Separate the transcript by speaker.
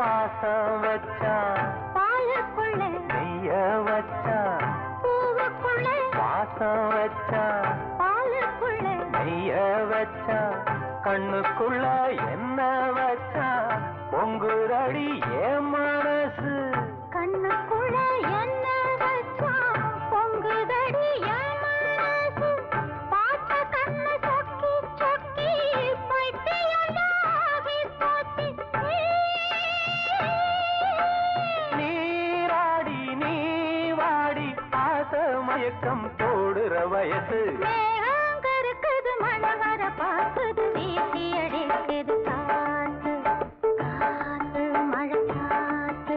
Speaker 1: வாசம் வச்சா?
Speaker 2: பாலுக்குள்ள
Speaker 1: நெய்ய வச்சா?
Speaker 2: பூவுக்குள்ள
Speaker 1: வாசம் வச்சா?
Speaker 2: பாலுக்குள்ள
Speaker 1: நெய்ய வச்சா? கண்ணுக்குள்ள என்ன வச்சா? பொங்குரடி ஏன் ஆச மயக்கம் போடுற வயசு.
Speaker 2: மேகம் கருக்குது மழை வர பார்க்குது வீசி அடிக்குது காத்து காத்து மழை காத்து.